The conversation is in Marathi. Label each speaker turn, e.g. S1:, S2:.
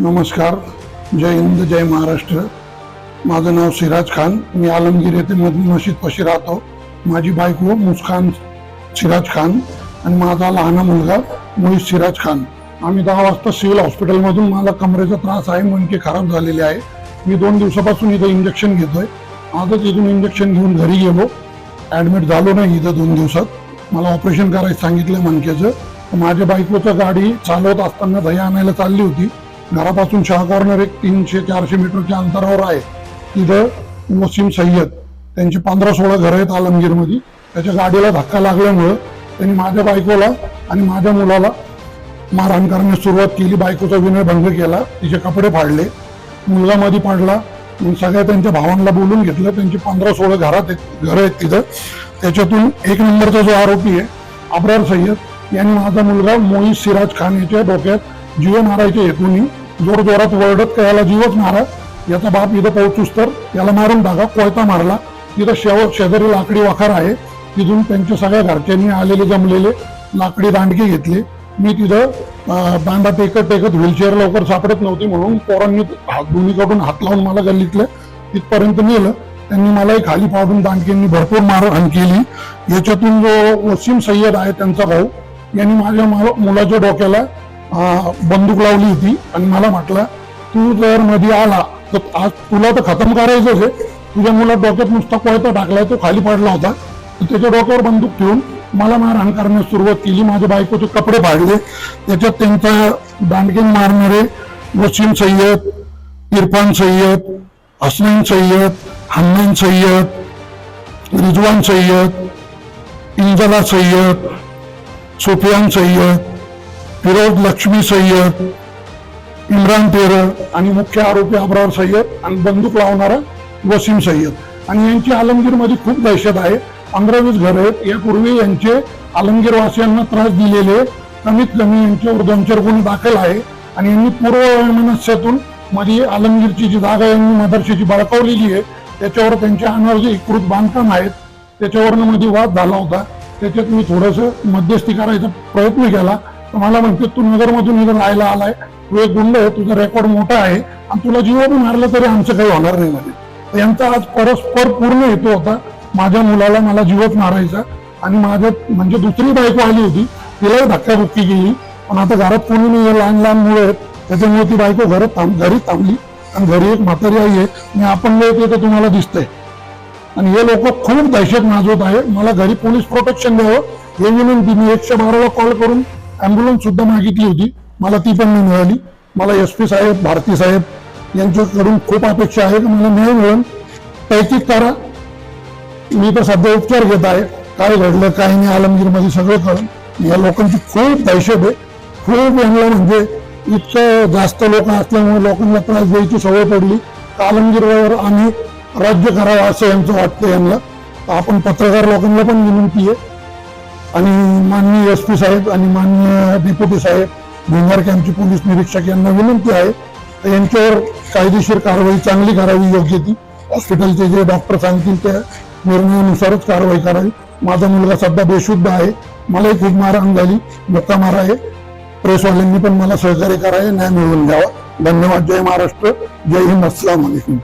S1: नमस्कार जय हिंद जय महाराष्ट्र. माझं नाव सिराज खान मी आलमगीर येथे मद मशीद पशी राहतो. माझी बायको मुस्कान सिराज खान आणि माझा लहान मुलगा मोहित सिराज खान. आम्ही दहा वाजता सिव्हिल हॉस्पिटलमधून मला कमरेचा त्रास आहे मणके खराब झालेले आहे. मी दोन दिवसापासून इथं इंजेक्शन घेतोय. आजच इथून इंजेक्शन घेऊन घरी गेलो. ॲडमिट झालो नाही इथं दोन दिवसात. मला ऑपरेशन करायचं सांगितलं मणक्याचं. माझ्या बायकोचं गाडी चालवत असताना दही आणायला चालली होती. घरापासून शहा कॉर्नर एक तीनशे चारशे मीटरच्या अंतरावर आहे. तिथं वसीम सय्यद त्यांची पंधरा सोळा घरं आहेत आलमगीरमध्ये. त्याच्या गाडीला धक्का लागल्यामुळं त्यांनी माझ्या बायकोला आणि माझ्या मुलाला मारहाण करण्यास सुरुवात केली. बायकोचा विनय भंग केला तिचे कपडे फाडले. मुलगा मध्ये पाडला सगळ्या त्यांच्या भावांना बोलून घेतलं. त्यांची पंधरा सोळा घरात आहेत घरं आहेत तिथं. त्याच्यातून एक नंबरचा जो आरोपी आहे अब्रार सय्यद यांनी माझा मुलगा मोईज सिराज खान याच्या डोक्यात जीव मारायचे हेतूने जोर जोरात वरडत का याला जीवच मारा. याचा बाप इथं पोहोचूस तर याला मारून टाका कोयता मारला. तिथं शेव शेजारी लाकडी वाखार आहे. तिथून त्यांच्या सगळ्या घरच्यांनी आलेले जमलेले लाकडी दांडके घेतले. मी तिथं दांडा टेकत टेकत व्हीलचेअर लवकर सापडत नव्हती म्हणून पोरांनी हात दोन्हीकडून हात लावून मला गल्लीतलं तिथपर्यंत नेलं. त्यांनी मलाही खाली पाडून दांडकेंनी भरपूर मारहाण केली. याच्यातून जो वसीम सय्यद आहे त्यांचा भाऊ यांनी माझ्या मुलाच्या डोक्याला बंदूक लावली होती आणि मला म्हटलं तू जर मध्ये आला तर आज तुला तर खतम करायचंच आहे. तुझ्या मुला डोक्यात नुसता कोयता टाकलाय तो खाली पडला होता. त्याच्या डोक्यावर बंदूक ठेवून मला मारहाण करण्यास सुरुवात केली. माझ्या बायकोचे कपडे फाडले त्याच्यात त्यांचा दांडगेन मारणारे वसीम सय्यद इरफान सय्यद हसनैन सय्यद हन्नैन सय्यद रिजवान सय्यद इंजला सय्यद सोफियान सय्यद फिरोज लक्ष्मी सय्यद इम्रान टेरर आणि मुख्य आरोपी अब्रार सय्यद आणि बंदूक लावणारा वसीम सय्यद. आणि यांची आलमगीरमध्ये खूप दहशत आहे. पंधरा घर आहेत. यापूर्वी यांचे आलमगीरवासियांना त्रास दिलेले कमीत कमी यांच्यावर दोन चार गुन्हे दाखल आहे. आणि यांनी पूर्व मनस्यातून मध्ये आलमगीरची जी जागा यांनी मदरशीची बळकावलेली आहे. त्याच्यावर त्यांच्या अनावर जे एककृत बांधकाम आहेत. त्याच्यावरनं मध्ये वाद झाला होता. त्याच्यात मी थोडंसं मध्यस्थी करायचा प्रयत्न केला. मला म्हणते तू नगरमधून इथं राहायला आलाय. तू एक गुंड आहे तुझा रेकॉर्ड मोठा आहे आणि तुला जीवाबी मारलं तरी आमचं काही होणार नाही मध्ये तर यांचा आज परस्पर पूर्ण हेतू होता. माझ्या मुलाला मला जीवच मारायचा आणि माझ्या म्हणजे दुसरी बायको आली होती तिलाही धक्काबुक्की केली. पण आता घरात कोणी नाही लहान लहान मुलं आहेत. त्याच्यामुळे ती बायको घरात थांब घरी थांबली. आणि घरी एक म्हातारी आई आहे. मी आपण येते तर तुम्हाला दिसतंय. आणि हे लोक खूप दहशत माजवत आहे मला घरी पोलीस प्रोटेक्शन द्यावं. हे विनंती मी एकशे बाराला कॉल करून ॲम्ब्युलन्स सुद्धा मागितली होती. मला ती पण नाही मिळाली. मला एस पी साहेब भारती साहेब यांच्याकडून खूप अपेक्षा आहे की मला नाही मिळेल. पैकी करा. मी तर सध्या उपचार घेत आहे. काय घडलं काय नाही आलमगीरमध्ये सगळं कळलं. या लोकांची खूप दहशत आहे. खूप यांना म्हणजे इतकं जास्त लोक असल्यामुळे लोकांना त्रास द्यायची सवय पडली. आलमगीरवर आम्ही राज्य करावं असं यांचं वाटतं यांना. आपण पत्रकार लोकांना पण विनंती आहे. आणि माननीय एस पी साहेब आणि माननीय डिप्युटी साहेब भोंगार कॅम्पचे पोलीस निरीक्षक यांना विनंती आहे यांच्यावर कायदेशीर कारवाई चांगली करावी योग्य ती. हॉस्पिटलचे जे डॉक्टर सांगतील त्या निर्णयानुसारच कारवाई करावी. माझा मुलगा सध्या बेशुद्ध आहे. मलाही खूप मारहाण झाली मोठा मार आहे. प्रेसवाल्यांनी पण मला सहकार्य करावे न्याय मिळवून द्यावा धन्यवाद. जय महाराष्ट्र. जय हिंद. अस्सलाम वालेकुम.